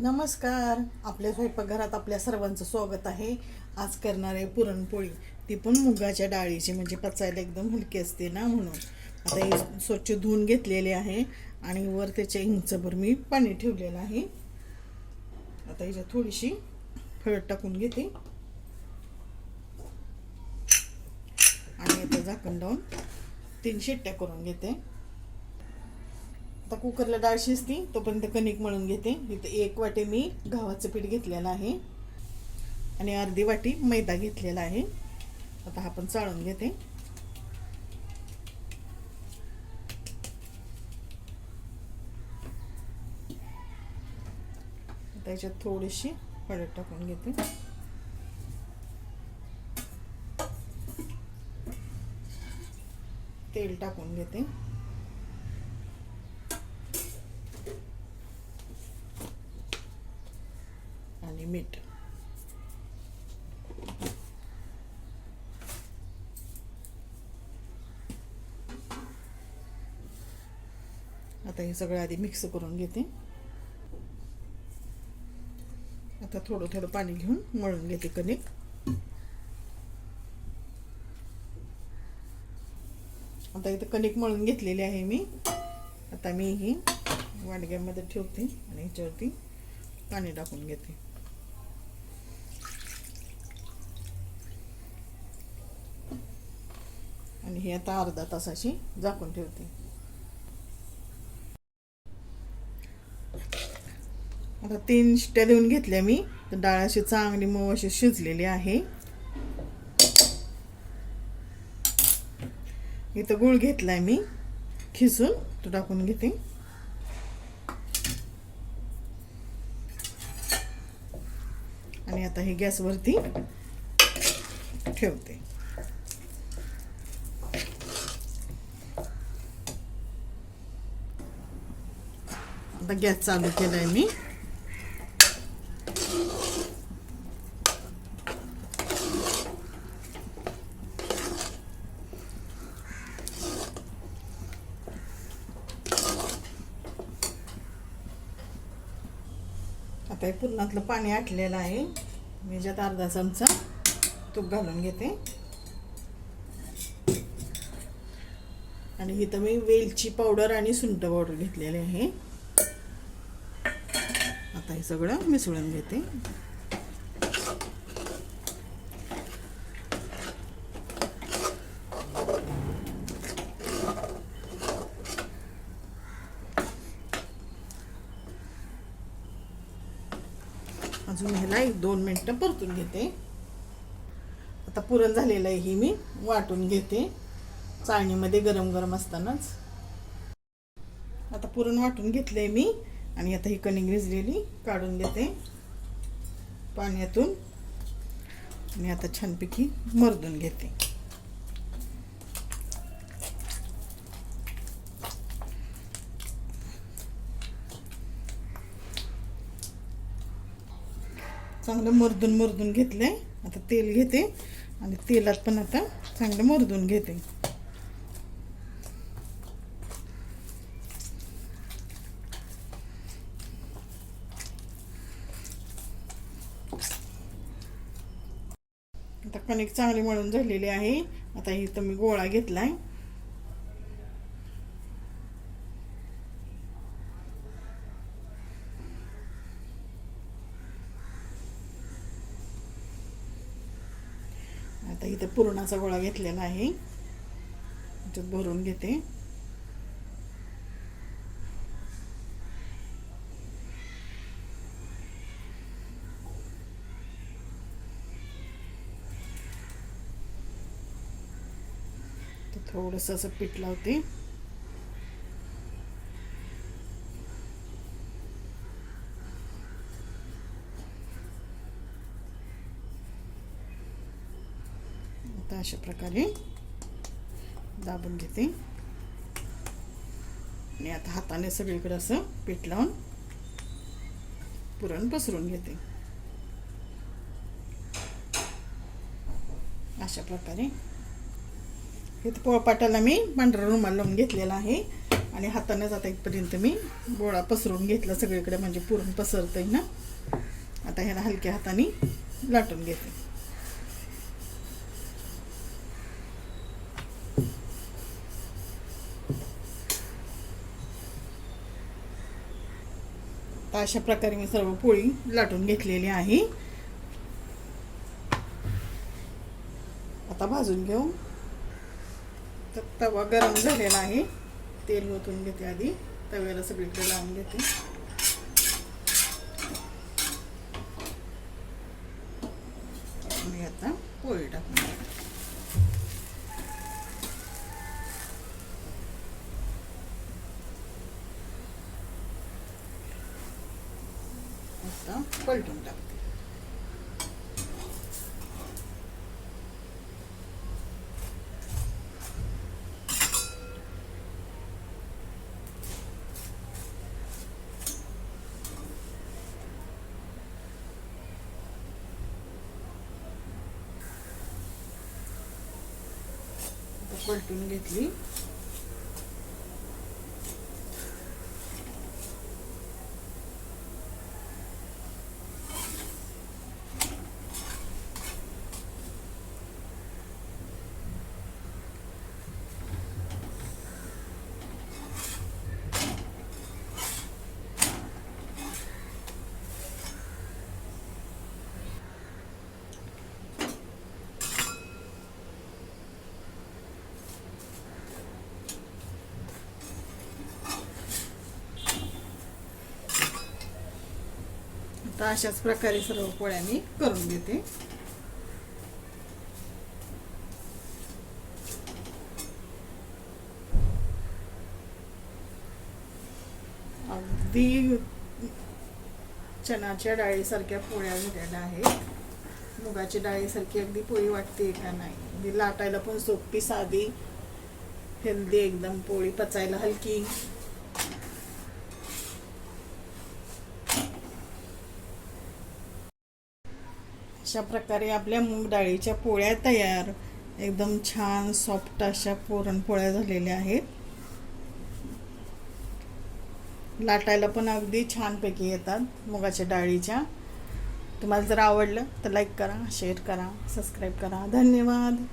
नमस्कार. आपल्या स्वयंपाकघरात आपल्या सर्वांचं स्वागत आहे. आज करणार आहे पुरणपोळी. ती पण मुगाच्या डाळीची म्हणजे पचायला एकदम हलकी असते ना म्हणून. आता हे स्वच्छ धुवून घेतलेले आहे आणि वर त्याच्या इंचभर मी पाणी ठेवलेलं आहे. आता ह्याच्यात थोडीशी हळद टाकून घेते. आणि आता झाकण लावून तीन शिट्ट्या करून घेते. आता कुकरला डाळ शिजती तोपर्यंत कणिक मळून घेते. इथे एक वाटी मी गव्हाचं पीठ घेतलेलं आहे. आणि अर्धी वाटी मैदा घेतलेला आहे. आता हा पण चाळून घेते. त्याच्यात थोडीशी हळद टाकून घेते. तेल टाकून घेते. मीठ आता हे सगळं आधी मिक्स करून घेते. आता थोडं थोडं पाणी घेऊन मळून घेते कणिक. आता इथं कणिक मळून घेतलेली आहे मी. आता मी ही वाडग्यामध्ये ठेवते आणि ह्याच्यावरती पाणी टाकून घेते. ही आता अर्धा तासाची झाकून ठेवते. आता तीन शिट्ट्या देऊन घेतल्या मी. तर डाळ अशी चांगली मऊ अशी शिजलेली आहे. इथं गुळ घेतलाय मी. खिसून तो टाकून घेते. आणि आता हे गॅसवरती ठेवते. आता गॅस चालू केलाय मी. आता हे पुरणातलं पाणी आटलेलं आहे. मी ज्यात अर्धा चमचा तूप घालून घेते. आणि इथं मी वेलची पावडर आणि सुंठ पावडर घेतलेले आहे. आता हे सगळं मिसळून घेते. अजून ह्याला एक दोन मिनटं परतून घेते. आता पुरण झालेलं आहे ही मी वाटून घेते. चाळणीमध्ये गरम गरम असतानाच. आता पुरण वाटून घेतलंय मी. आणि आता ही कणिक भिजलेली काढून घेते पाण्यातून. आणि आता छानपैकी मरदून घेते. चांगलं मरदून मरदून घेतलं घेतलंय. आता तेल घेते आणि तेलात पण आता चांगलं मरदून घेते. आता कणिक चांगली मळून झालेली आहे. आता इथं मी गोळा घेतलाय. आता इथं पुरणाचा गोळा घेतलेला आहे. याच्यात भरून घेते. थोडंसं असं पीठ लावते. आता अशा प्रकारे दाबून घेते. आणि आता हाताने सगळीकडे असं पीठ लावून पुरण पसरून घेते. अशा प्रकारे इथं पोळपाटाला मी पांढरा रुमाल लावून घेतलेला आहे. आणि हाताने आता इथपर्यंत मी गोळा पसरून घेतला सगळीकडे म्हणजे पुरण पसरतंय ना. आता ह्याला हलक्या हाताने लाटून घेते. तर अशा प्रकारे मी सर्व पोळी लाटून घेतलेली आहे. आता भाजून घेऊ. तर तवा गरम झालेला आहे. तेल ओतून घेते आधी. तव्याला सगळीकडे लावून घेते. मी आता पोळी टाकून आता पलटून टाकते. पलटून घेतली. आता अशाच प्रकारे सर्व पोळ्या मी करून घेते. अगदी चणाच्या डाळीसारख्या पोळ्या झालेल्या आहेत. मुगाची डाळीसारखी अगदी पोळी वाटते का नाही? अगदी लाटायला पण सोपी साधी हेल्दी एकदम पोळी पचायला हलकी. अशा प्रकारे आपल्या मूग डाळीच्या पोळ्या तयार. एकदम छान सॉफ्ट अशा पुरणपोळ्या झालेल्या आहेत. लाटायला पण अगदी छानपैकी येतात मुगाच्या डाळीच्या. तुम्हाला जर आवडलं तर लाईक करा शेअर करा सबस्क्राईब करा. धन्यवाद!